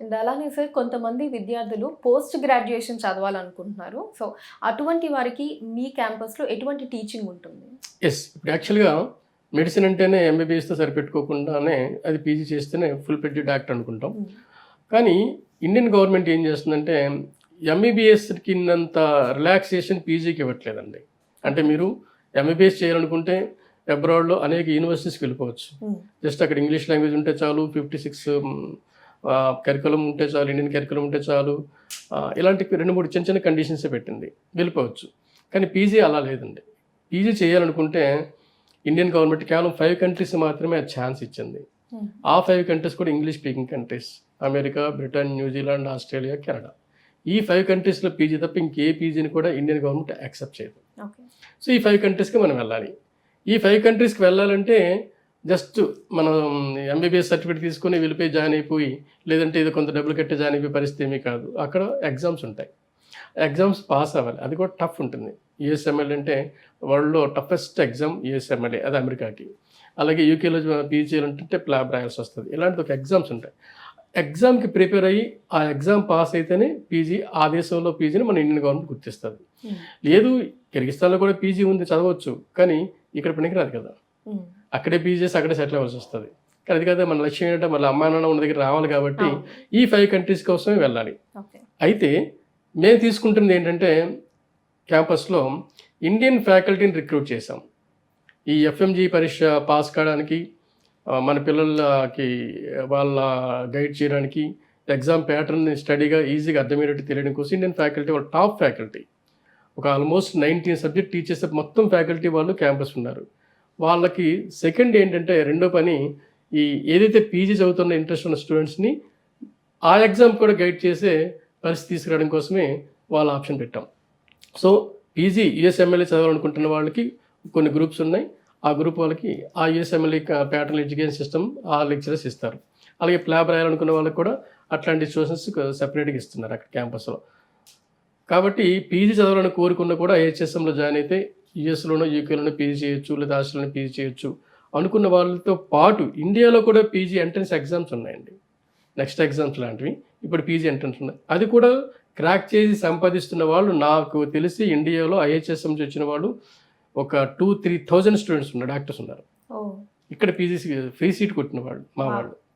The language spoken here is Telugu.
అండ్ అలానే సార్ కొంతమంది విద్యార్థులు పోస్ట్ గ్రాడ్యుయేషన్ చదవాలనుకుంటున్నారు. సో అటువంటి వారికి మీ క్యాంపస్లో ఎటువంటి టీచింగ్ ఉంటుంది? ఎస్ ఇప్పుడు యాక్చువల్గా మెడిసిన్ అంటేనే ఎంబీబీఎస్తో సరిపెట్టుకోకుండానే అది పీజీ చేస్తేనే ఫుల్ పెట్టి డాక్టర్ అనుకుంటాం. Hmm. కానీ ఇండియన్ గవర్నమెంట్ ఏం చేస్తుందంటే ఎంబీబీఎస్కి ఇన్నంత రిలాక్సేషన్ పీజీకి ఇవ్వట్లేదండి. అంటే మీరు ఎంబీబీఎస్ చేయాలనుకుంటే అబ్రాడ్లో అనేక యూనివర్సిటీస్కి వెళ్ళిపోవచ్చు. Hmm. జస్ట్ అక్కడ ఇంగ్లీష్ లాంగ్వేజ్ ఉంటే చాలు ఫిఫ్టీ సిక్స్ కరికులం ఉంటే చాలు ఇండియన్ కరికులం ఉంటే చాలు ఇలాంటి రెండు మూడు చిన్న చిన్న కండిషన్సే పెట్టింది. వెళ్ళిపోవచ్చు. కానీ పీజీ అలా లేదండి. పీజీ చేయాలనుకుంటే ఇండియన్ గవర్నమెంట్ కేవలం ఫైవ్ కంట్రీస్ మాత్రమే ఛాన్స్ ఇచ్చింది. ఆ ఫైవ్ కంట్రీస్ కూడా English speaking countries America Britain New Zealand Australia Canada ఈ ఫైవ్ కంట్రీస్లో పీజీ తప్ప ఇంకే పీజీని కూడా ఇండియన్ గవర్నమెంట్ యాక్సెప్ట్ చేయదు. సో ఈ ఫైవ్ కంట్రీస్కి మనం వెళ్ళాలి. ఈ ఫైవ్ కంట్రీస్కి వెళ్ళాలంటే జస్ట్ మనం ఎంబీబీఎస్ సర్టిఫికేట్ తీసుకొని వెళ్ళిపోయి జాయిన్ అయిపోయి లేదంటే ఇది కొంత డబ్బులు కట్టి జాయిన్ అయిపోయే పరిస్థితి ఏమీ కాదు. అక్కడ ఎగ్జామ్స్ ఉంటాయి. ఎగ్జామ్స్ పాస్ అవ్వాలి. అది కూడా టఫ్ ఉంటుంది. యూఎస్ఎంఎల్ అంటే వరల్డ్లో టఫెస్ట్ ఎగ్జామ్ యూఎస్ఎంఎల్ఏ అది అమెరికాకి. అలాగే యూకేలో పీజీ చేయాలంటే ప్లాబ్ రాయాల్సి వస్తుంది. ఇలాంటి ఒక ఎగ్జామ్స్ ఉంటాయి. ఎగ్జామ్కి ప్రిపేర్ అయ్యి ఆ ఎగ్జామ్ పాస్ అయితేనే పీజీ ఆ దేశంలో పీజీని మన ఇండియన్ గవర్నమెంట్ గుర్తిస్తుంది. లేదు కిర్గిస్తాన్లో కూడా పీజీ ఉంది చదవచ్చు. కానీ ఇక్కడ పనికిరాదు కదా. Hmm. అక్కడే పీజీ చేసి అక్కడే సెటిల్ అవ్వాల్సి వస్తుంది. కానీ అది కదా మన లక్ష్యం ఏంటంటే మళ్ళీ అమ్మా నాన్న ఉన్న దగ్గర రావాలి కాబట్టి. ఈ ఫైవ్ కంట్రీస్ కోసమే వెళ్ళాలి. అయితే మేము తీసుకుంటుంది ఏంటంటే క్యాంపస్లో ఇండియన్ ఫ్యాకల్టీని రిక్రూట్ చేసాం ఈ ఎఫ్ఎంజీ పరీక్ష పాస్ కావడానికి మన పిల్లలకి వాళ్ళ గైడ్ చేయడానికి ఎగ్జామ్ ప్యాటర్న్ స్టడీగా ఈజీగా అర్థమయ్యేటట్టు తెలియడం కోసం ఇండియన్ ఫ్యాకల్టీ వాళ్ళు టాప్ ఫ్యాకల్టీ ఒక ఆల్మోస్ట్ నైన్టీన్ సబ్జెక్ట్ టీచర్స్ మొత్తం ఫ్యాకల్టీ వాళ్ళు క్యాంపస్ ఉన్నారు. వాళ్ళకి సెకండ్ ఏంటంటే రెండో పని ఈ ఏదైతే పీజీ చదువుతున్న ఇంట్రెస్ట్ ఉన్న స్టూడెంట్స్ని ఆ ఎగ్జామ్ కూడా గైడ్ చేసే పరిస్థితి తీసుకురావడం కోసమే వాళ్ళ ఆప్షన్ పెట్టాం. సో పీజీ యుఎస్ఎంఎల్ఏ చదవాలనుకుంటున్న వాళ్ళకి కొన్ని గ్రూప్స్ ఉన్నాయి. ఆ గ్రూప్ వాళ్ళకి ఆ యుఎస్ఎంఎల్ఏ ప్యాటర్న్ ఎడ్యుకేషన్ సిస్టమ్ ఆ లెక్చరర్స్ ఇస్తారు. అలాగే ప్లాబ్ రాయాలనుకున్న వాళ్ళకి కూడా అట్లాంటి ట్యూషన్స్ సెపరేట్గా ఇస్తున్నారు అక్కడ క్యాంపస్లో కాబట్టి పీజీ చదవాలని కోరుకున్న కూడా హెచ్ఎస్ఎంలో జాయిన్ అయితే యూఎస్లోనో యూకేలోనో పీజీ చేయొచ్చు లేదా ఆస్ట్రేలియాలో పీజీ చేయొచ్చు అనుకున్న వాళ్ళతో పాటు ఇండియాలో కూడా పీజీ ఎంట్రన్స్ ఎగ్జామ్స్ ఉన్నాయండి. నెక్స్ట్ ఎగ్జామ్స్ లాంటివి. ఇప్పుడు పీజీ ఎంట్రన్స్ ఉన్నాయి. అది కూడా క్రాక్ చేసి సంపాదిస్తున్న వాళ్ళు నాకు తెలిసి ఇండియాలో ఐహెచ్ఎస్ఎం నుంచి వచ్చిన వాళ్ళు ఒక టూ త్రీ థౌజండ్ స్టూడెంట్స్ ఉన్నారు డాక్టర్స్ ఉన్నారు. ఇక్కడ పీజీ ఫ్రీ సీట్ కొట్టిన వాళ్ళు మా. వాళ్ళు.